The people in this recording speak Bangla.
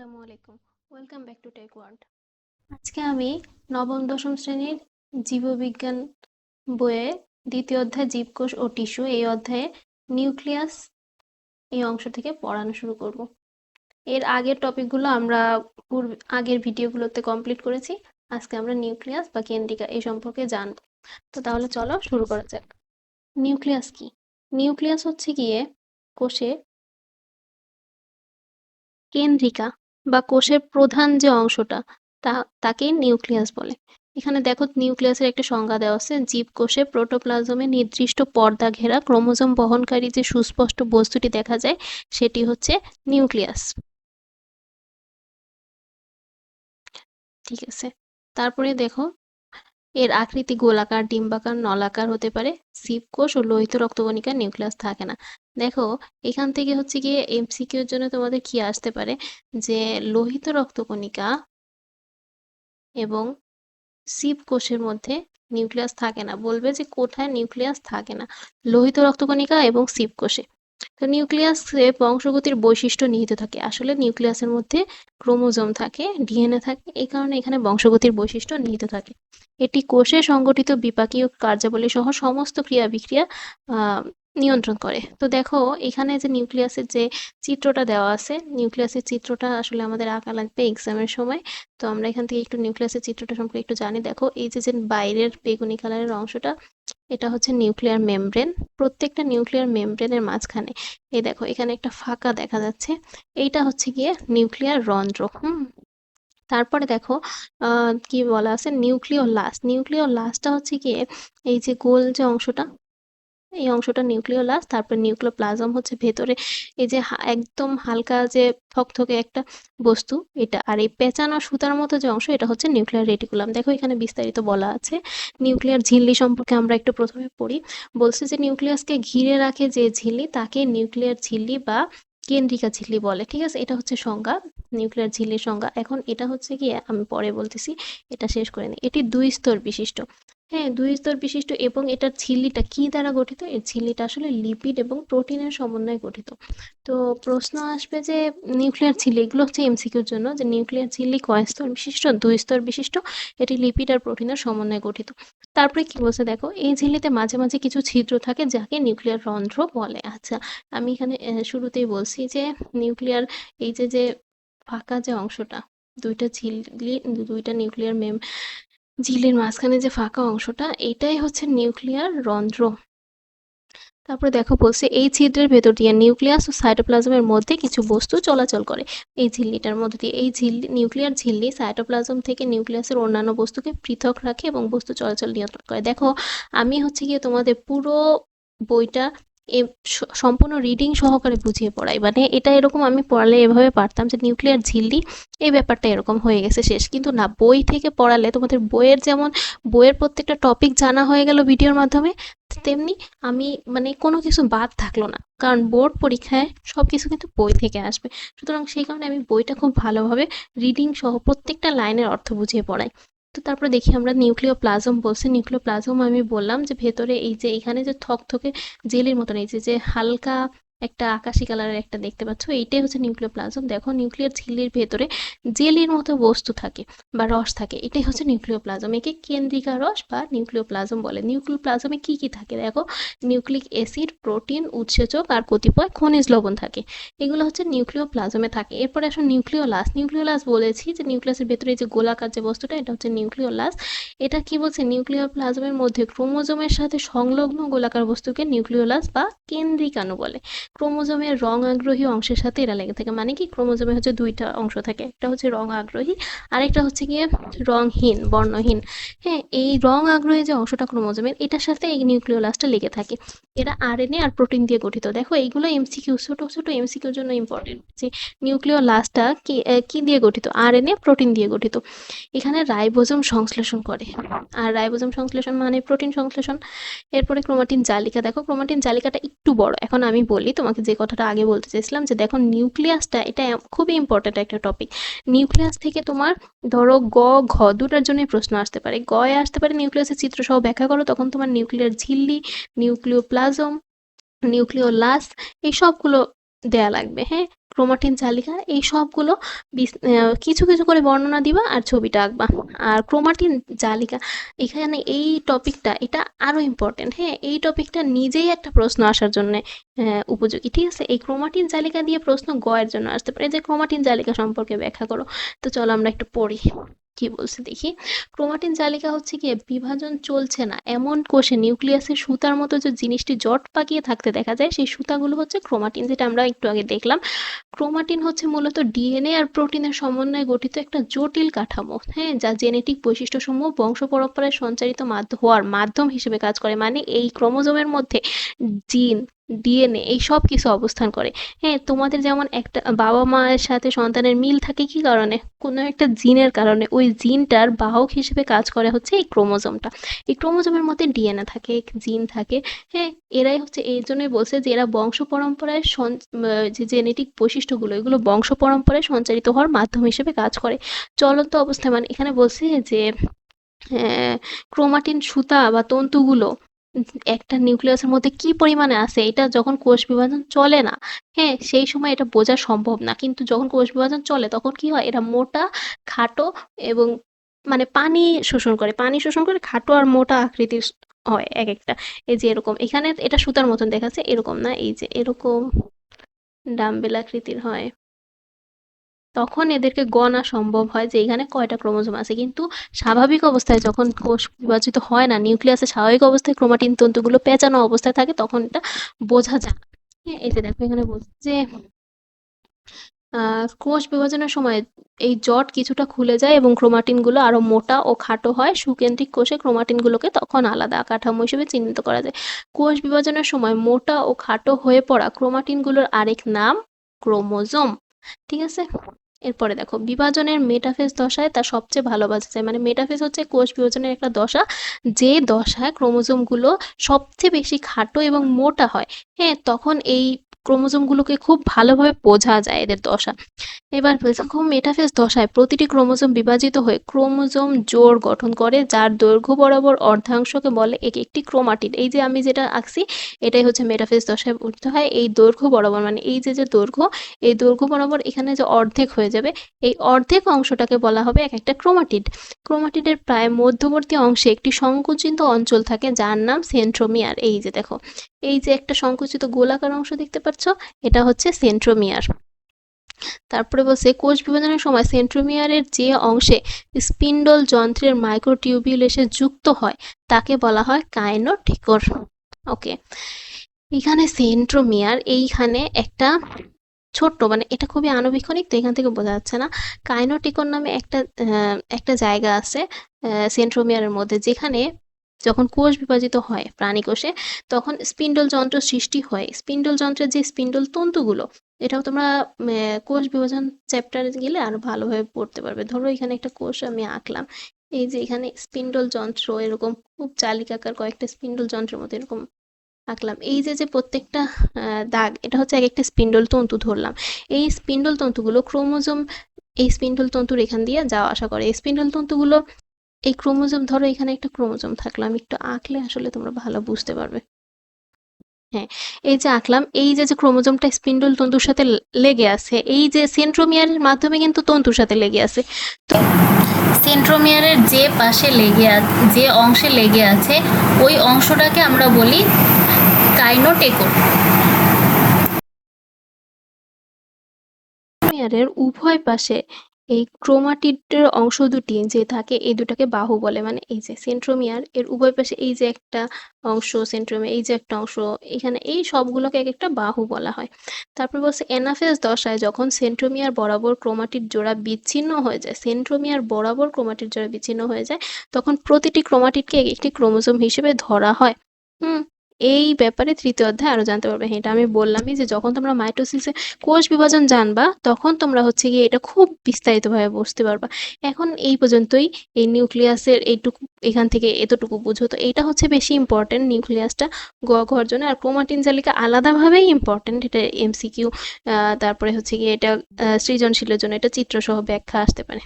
আসসালামু আলাইকুম। Welcome back to tech world আজকে আমি নবম, দশম শ্রেণির জীববিজ্ঞান বইয়ে দ্বিতীয় অধ্যায় জীবকোষ ও টিস্যু এই অধ্যায়ে নিউক্লিয়াস এই অংশ থেকে পড়ানো শুরু করব। এর আগের টপিকগুলো আমরা পূর্ব, আগের ভিডিওগুলোতে কমপ্লিট করেছি। আজকে আমরা নিউক্লিয়াস বা কেন্দ্রিকা এই সম্পর্কে জানব। তো তাহলে চলো শুরু করা যাক। নিউক্লিয়াস কি? নিউক্লিয়াস হচ্ছে গিয়ে কোষে কেন্দ্রিকা বা কোষের প্রধান যে অংশটা, তা তাকেই নিউক্লিয়াস বলে। এখানে দেখো নিউক্লিয়াসের একটা সংজ্ঞা দেওয়া আছে, জীব কোষে প্রোটোপ্লাজমে নির্দিষ্ট পর্দা ঘেরা ক্রোমোজোম বহনকারী যে সুস্পষ্ট বস্তুটি দেখা যায়, সেটি হচ্ছে নিউক্লিয়াস। ঠিক আছে। তারপরে দেখো এর আকৃতি গোলাকার, ডিম্বাকার, নলাকার হতে পারে। কোষ ও লোহিত রক্তকণিকা নিউক্লিয়াস থাকে না। দেখো, এখান থেকে হচ্ছে গিয়ে এমসিকিউর জন্য তোমাদের কি আসতে পারে? যে লোহিত রক্তকণিকা এবং সিপ কোষের মধ্যে নিউক্লিয়াস থাকে না। বলবে যে কোথায় নিউক্লিয়াস থাকে না। লোহিত রক্তকণিকা এবং সিপ কোষে তো নিউক্লিয়াসে বংশগতির বৈশিষ্ট্য নিহিত থাকে। আসলে নিউক্লিয়াসের মধ্যে ক্রোমোজোম থাকে, ডিএনএ থাকে, এই কারণে এখানে বংশগতির বৈশিষ্ট্য নিহিত থাকে। এটি কোষে সংগঠিত বিপাকীয় কার্যাবলী সহ সমস্ত ক্রিয়া বিক্রিয়া নিয়ন্ত্রণ করে। তো দেখো, এখানে যে নিউক্লিয়াসের যে চিত্রটা দেওয়া আছে, নিউক্লিয়াসের চিত্রটা আসলে আমাদের আঁকা লাগবে এক্সামের সময়। তো আমরা এখান থেকে একটু নিউক্লিয়াসের চিত্রটা সম্পর্কে একটু জানি। দেখো, এই যে যে বাইরের বেগুনি কালারের অংশটা, এটা হচ্ছে নিউক্লিয়ার মেমব্রেন। প্রত্যেকটা নিউক্লিয়ার মেমব্রেনের মাঝখানে, এই দেখো, এখানে একটা ফাঁকা দেখা যাচ্ছে। এইটা হচ্ছে গিয়ে নিউক্লিয়ার রন্ধ্র, হুম? তারপরে দেখো কি বলা আছে? নিউক্লিয় লাস নিউক্লিয় লাসটা হচ্ছে গিয়ে, এই যে গোল যে অংশটা এই অংশটা নিউক্লিওলাস তারপর নিউক্লিওপ্লাজম হচ্ছে ভেতরে। এই যে একদম হালকা যে থকথকে একটা বস্তু, এটা, আর এই পেঁচানো সুতার মতো যে অংশ, এটা হচ্ছে নিউক্লিয়ার রেটিকুলাম দেখো এখানে বিস্তারিত বলা আছে। নিউক্লিয়ার ঝিল্লি সম্পর্কে আমরা একটু প্রথমে পড়ি। বলছে যে নিউক্লিয়াসকে ঘিরে রাখে যে ঝিল্লি, তাকে নিউক্লিয়ার ঝিল্লি বা কেন্দ্রিকা ঝিল্লি বলে। ঠিক আছে? এটা হচ্ছে সংজ্ঞা নিউক্লিয়ার ঝিল্লির সংজ্ঞা। এখন এটা হচ্ছে কি, আমি পরে বলতেছি, এটা শেষ করে নিই এটি দুই স্তর বিশিষ্ট। হ্যাঁ দুই স্তর বিশিষ্ট এবং এটার ঝিল্লিটা কি দ্বারা গঠিত? এর ঝিল্লিটা আসলে লিপিড এবং প্রোটিনের সমন্বয়ে গঠিত। তো প্রশ্ন আসবে যে নিউক্লিয়ার ঝিল্লি, এগুলো হচ্ছে এমসিকিউর জন্য। যে নিউক্লিয়ার ঝিল্লি কয় স্তর বিশিষ্ট? দুই স্তর বিশিষ্ট। এটি লিপিড আর প্রোটিনের সমন্বয়ে গঠিত। তারপরে কি বলছে? দেখো, এই ঝিল্লিতে মাঝে মাঝে কিছু ছিদ্র থাকে যাকে নিউক্লিয়ার রন্ধ্র বলে। আচ্ছা আমি এখানে শুরুতেই বলছি যে নিউক্লিয়ার এই যে যে ফাঁকা যে অংশটা, দুইটা ঝিল্লি, দুইটা নিউক্লিয়ার মেম ঝিলের মাঝখানে যে ফাঁকা অংশটা, এটাই হচ্ছে নিউক্লিয়ার রন্ধ্র। তারপরে দেখো বলছে, এই ছিদ্রের ভেতর দিয়ে নিউক্লিয়াস ও সাইটোপ্লাজমের মধ্যে কিছু বস্তু চলাচল করে। এই ঝিল্লিটার মধ্যে দিয়ে, এই ঝিল্লি নিউক্লিয়ার ঝিল্লি সাইটোপ্লাজম থেকে নিউক্লিয়াসের অন্যান্য বস্তুকে পৃথক রাখে এবং বস্তু চলাচল নিয়ন্ত্রণ করে। দেখো, আমি হচ্ছে গিয়ে তোমাদের পুরো বইটা এ সম্পূর্ণ রিডিং সহকারে বুঝিয়ে পড়াই। মানে এটা এরকম আমি পড়ালে এভাবে পারতাম যে নিউক্লিয়ার ঝিল্লি, এই ব্যাপারটা এরকম হয়ে গেছে শেষ। কিন্তু না, বই থেকে পড়ালে তোমাদের বইয়ের যেমন, বইয়ের প্রত্যেকটা টপিক জানা হয়ে গেল ভিডিওর মাধ্যমে, তেমনি আমি মানে কোনো কিছু বাদ থাকল না। কারণ বোর্ড পরীক্ষায় সব কিছু কিন্তু বই থেকে আসবে। সুতরাং সেই কারণে আমি বইটা খুব ভালোভাবে রিডিং সহ প্রত্যেকটা লাইনের অর্থ বুঝিয়ে পড়াই। তো তারপরে দেখি আমরা নিউক্লিয় প্লাজম বলছি। নিউক্লিয় প্লাজম আমি বললাম যে ভেতরে এই যে এখানে যে থকথকে জেলের মতন, এই যে হালকা একটা আকাশি কালারের একটা দেখতে পাচ্ছ। এইটাই হচ্ছে নিউক্লিওপ্লাজম। দেখো, নিউক্লিয়ার ঝিল্লির ভেতরে জেলির মতো বস্তু থাকে বা রস থাকে। এটাই হচ্ছে নিউক্লিওপ্লাজম। একে কেন্দ্রিকা রস বা নিউক্লিওপ্লাজম বলে। নিউক্লিওপ্লাজমে কি কি থাকে? দেখো, নিউক্লিক অ্যাসিড, প্রোটিন, উৎসেচক আর কতিপয় খনিজ লবণ থাকে। এগুলো হচ্ছে নিউক্লিওপ্লাজমে থাকে। এরপরে আসলে নিউক্লিওলাস। নিউক্লিওলাস বলেছি যে নিউক্লিয়াসের ভেতরে যে গোলাকার যে বস্তুটা, এটা হচ্ছে নিউক্লিওলাস। এটা কি বলছে? নিউক্লিওপ্লাজমের মধ্যে ক্রোমোজোমের সাথে সংলগ্ন গোলাকার বস্তুকে নিউক্লিওলাস বা কেন্দ্রিকাণু বলে। ক্রোমোজোমের রং আগ্রহী অংশের সাথে এরা লেগে থাকে। মানে কি? ক্রোমোজোমে হচ্ছে দুইটা অংশ থাকে। একটা হচ্ছে রং আগ্রহী, আরেকটা হচ্ছে গিয়ে রংহীন, বর্ণহীন। হ্যাঁ এই রং আগ্রহী যে অংশটা ক্রোমোজোমের, এটার সাথে এই নিউক্লিওলাসটা লেগে থাকে। এরা আর আরএনএ আর প্রোটিন দিয়ে গঠিত। দেখো, এইগুলো এমসিকিউ, ছোট ছোট এমসিকিউর জন্য ইম্পর্টেন্ট যে নিউক্লিওলাসটা কি কি দিয়ে গঠিত? আর আরএনএ, প্রোটিন দিয়ে গঠিত। এখানে রাইবোজোম সংশ্লেষণ করে। আর রাইবোজোম সংশ্লেষণ মানে প্রোটিন সংশ্লেষণ। এরপরে ক্রোমাটিন জালিকা। দেখো, ক্রোমাটিন জালিকাটা একটু বড়। এখন আমি বলি তোমাকে যে কথাটা আগে বলতে চাইছিলাম যে দেখো নিউক্লিয়াসটা এটা খুবই ইম্পর্টেন্ট একটা টপিক নিউক্লিয়াস থেকে তোমার ধরো গ, ঘ দুটার জন্যই প্রশ্ন আসতে পারে। গয়ে আসতে পারে নিউক্লিয়াসের চিত্র সহ ব্যাখ্যা করো, তখন তোমার নিউক্লিয়ার ঝিল্লি, নিউক্লিওপ্লাজম, নিউক্লিওলাস, এই সবগুলো দেয়া লাগবে হ্যাঁ? ক্রোমাটিন জালিকা, এই সবগুলো কিছু কিছু করে বর্ণনা দিবা আর ছবিটা আঁকবা। আর ক্রোমাটিন জালিকা, এখানে এই টপিকটা, এটা আরও ইম্পর্টেন্ট হ্যাঁ? এই টপিকটা নিজেই একটা প্রশ্ন আসার জন্য উপযোগী, ঠিক আছে? এই ক্রোমাটিন জালিকা দিয়ে প্রশ্ন গয়ের জন্য আসতে পারে। যে ক্রোমাটিন জালিকা সম্পর্কে ব্যাখ্যা করো, তো চলো আমরা একটু পড়ি। কি বলছে দেখি? ক্রোমাটিন জালিকা হচ্ছে কি বিভাজন চলছে না। এমন কোষে নিউক্লিয়াসের সুতার মতো যে জিনিসটি জট পাকিয়ে থাকতে দেখা যায়, সেই সুতাগুলো হচ্ছে ক্রোমাটিন, যেটা আমরা একটু আগে দেখলাম। ক্রোমাটিন হচ্ছে মূলত ডিএনএ আর প্রোটিনের সমন্বয়ে গঠিত একটা জটিল কাঠামো হ্যাঁ যা জেনেটিক বৈশিষ্ট্যসমূহ বংশ পরম্পরায় সঞ্চারিত মাধ্য, হওয়ার মাধ্যম হিসেবে কাজ করে। মানে এই ক্রোমোজোমের মধ্যে জিন ডিএনএ এই সব কিছু অবস্থান করে। হ্যাঁ তোমাদের যেমন একটা বাবা মায়ের সাথে সন্তানের মিল থাকে কি কারণে? কোনো একটা জিনের কারণে। ওই জিনটার বাহক হিসেবে কাজ করে হচ্ছে এই ক্রোমোজোমটা। এই ক্রোমোজোমের মধ্যে ডিএনএ থাকে জিন থাকে। হ্যাঁ এরাই হচ্ছে, এই জন্যই বলছে যে এরা বংশ পরম্পরায় যে জেনেটিক বৈশিষ্ট্যগুলো, এগুলো বংশ পরম্পরায় সঞ্চারিত হওয়ার মাধ্যম হিসেবে কাজ করে। চলন্ত অবস্থায় মানে এখানে বলছে যে ক্রোমাটিন সুতা বা তন্তুগুলো একটা নিউক্লিয়াসের মধ্যে কি পরিমাণে আছে? এটা যখন কোষ বিভাজন চলে না হ্যাঁ সেই সময় এটা বোঝা সম্ভব না। কিন্তু যখন কোষ বিভাজন চলে, তখন কি হয়? এটা মোটা, খাটো এবং মানে পানি শোষণ করে। পানি শোষণ করে খাটো আর মোটা আকৃতির হয় এক একটা। এই যে এরকম, এখানে এটা সুতার মতন দেখাচ্ছে, এরকম না? এই যে এরকম, ডাম্বেল আকৃতির হয়। তখন এদেরকে গণা সম্ভব হয় যে এখানে কয়টা ক্রোমোজোম আছে। কিন্তু স্বাভাবিক অবস্থায় যখন কোষ বিভাজিত হয় না নিউক্লিয়াসে স্বাভাবিক অবস্থায় ক্রোমাটিন তন্তুগুলো পেঁচানো অবস্থায় থাকে তখন এটা বোঝা যায়। হ্যাঁ, এই যে দেখো এখানে বলছে যে কোষ বিভাজনের সময় এই জট কিছুটা খুলে যায় এবং ক্রোমাটিনগুলো আরও মোটা ও খাটো হয়। সুকেন্দ্রিক কোষে ক্রোমাটিনগুলোকে তখন আলাদা কাঠামো হিসেবে চিহ্নিত করা যায়। কোষ বিভাজনের সময় মোটা ও খাটো হয়ে পড়া ক্রোমাটিনগুলোর আরেক নাম ক্রোমোজোম। ঠিক আছে? এরপরে দেখো, বিভাজনের মেটাফেজ দশায় তা সবচেয়ে ভালো যায় মানে মেটাফেজ হচ্ছে কোষ বিভাজনের একটা দশা, যে দশায় ক্রোমোজোমগুলো সবচেয়ে বেশি খাটো এবং মোটা হয়। হ্যাঁ তখন এই ক্রোমোজোমগুলোকে খুব ভালোভাবে বোঝা যায় এদের দশা। এবার মেটাফেজ দশায় প্রতিটি ক্রোমোজোম বিভাজিত হয়ে ক্রোমোজোম জোড় গঠন করে, যার দৈর্ঘ্য বরাবর অর্ধাংশকে বলে এক একটি ক্রোমাটিড। এই যে আমি যেটা আঁকছি, এটাই হচ্ছে মেটাফেজ দশায় উঠতে হয়। এই দৈর্ঘ্য বরাবর মানে এই যে যে দৈর্ঘ্য, এই দৈর্ঘ্য বরাবর এখানে যে অর্ধেক হয়ে যাবে, এই অর্ধেক অংশটাকে বলা হবে এক একটা ক্রোমাটিড। ক্রোমাটিডের প্রায় মধ্যবর্তী অংশে একটি সংকুচিত অঞ্চল থাকে, যার নাম সেন্ট্রোমিয়ার। এই যে দেখো এই যে একটা সংকুচিত গোলাকার অংশ দেখতে পাচ্ছ, এটা হচ্ছে সেন্ট্রোমিয়ার তারপরে বলছে, কোষ বিভাজনের সময় সেন্ট্রোমিয়ারের যে অংশে স্পিন্ডল যন্ত্রের মাইক্রোটিউবিউল এসে যুক্ত হয়, তাকে বলা হয় কাইনোটিকোর। ওকে এখানে সেন্ট্রোমিয়ার এইখানে একটা ছোট্ট মানে এটা খুবই আণুবীক্ষণিক, তো এখান থেকে বোঝা যাচ্ছে না। কাইনোটিকন নামে একটা একটা জায়গা আছে সেন্ট্রোমিয়ারের মধ্যে, যেখানে যখন কোষ বিভাজিত হয়, প্রাণী কোষে, তখন স্পিন্ডল যন্ত্র সৃষ্টি হয়। স্পিন্ডল যন্ত্রের যে স্পিন্ডল তন্তুগুলো, এটাও তোমরা কোষ বিভাজন চ্যাপ্টারে গেলে আরও ভালোভাবে পড়তে পারবে। ধরো এখানে একটা কোষ আমি আঁকলাম। এই যে এখানে স্পিন্ডল যন্ত্র, এরকম খুব চালিকাকার কয়েকটা স্পিন্ডল যন্ত্রের মতো এরকম আঁকলাম। এই যে যে প্রত্যেকটা দাগ, এটা হচ্ছে এক একটা স্পিন্ডল তন্তু ধরলাম। এই স্পিন্ডল তন্তুগুলো ক্রোমোজোম, এই স্পিন্ডল তন্তুর এখান দিয়ে যাওয়া আসা করে। এই স্পিন্ডল তন্তুগুলো এই ক্রোমোজোম, ধরো এখানে একটা ক্রোমোজোম থাকল আমি একটু আঁকলে আসলে তোমরা ভালো বুঝতে পারবে। হ্যাঁ এই যে আঁকলাম, এই যে যে ক্রোমোজোমটা স্পিন্ডল তন্তুর সাথে লেগে আছে, এই যে সেন্ট্রোমিয়ারের মাধ্যমে কিন্তু তন্তুর সাথে লেগে আছে। তো সেন্ট্রোমিয়ারের যে পাশে লেগে যে অংশে লেগে আছে, ওই অংশটাকে আমরা বলি সেন্ট্রোমিয়ারের উভয় পাশে এই ক্রোমাটিডের অংশ দুটি যে থাকে, এই দুটাকে বাহু বলে। মানে এই যে সেন্ট্রোমিয়ার, এর উভয় পাশে এই যে একটা অংশ, সেন্ট্রোমিয়ার, এই যে একটা অংশ, এখানে এই সবগুলোকে এক একটা বাহু বলা হয়। তারপর বলছে এনাফেজ দশায় যখন সেন্ট্রোমিয়ার বরাবর ক্রোমাটিড জোড়া বিচ্ছিন্ন হয়ে যায়, সেন্ট্রোমিয়ার বরাবর ক্রোমাটিড জোড়া বিচ্ছিন্ন হয়ে যায়, তখন প্রতিটি ক্রোমাটিডকে এক একটি ক্রোমোজোম হিসেবে ধরা হয়। হুম এই ব্যাপারে তৃতীয় অধ্যায় আরও জানতে পারবে। হ্যাঁ, এটা আমি বললামই যে যখন তোমরা মাইটোসিসে কোষ বিভাজন জানবা তখন তোমরা হচ্ছে গিয়ে এটা খুব বিস্তারিতভাবে বুঝতে পারবা। এখন এই পর্যন্তই এই নিউক্লিয়াসের এইটুকু এখান থেকে এতটুকু বুঝো। তো এটা হচ্ছে বেশি ইম্পর্টেন্ট নিউক্লিয়াসটা গ ঘর জন্য আর ক্রোমাটিন জালিকা আলাদাভাবেই ইম্পর্টেন্ট এটা এমসিকিউ তারপরে হচ্ছে গিয়ে এটা সৃজনশীলের জন্য এটা চিত্রসহ ব্যাখ্যা আসতে পারে।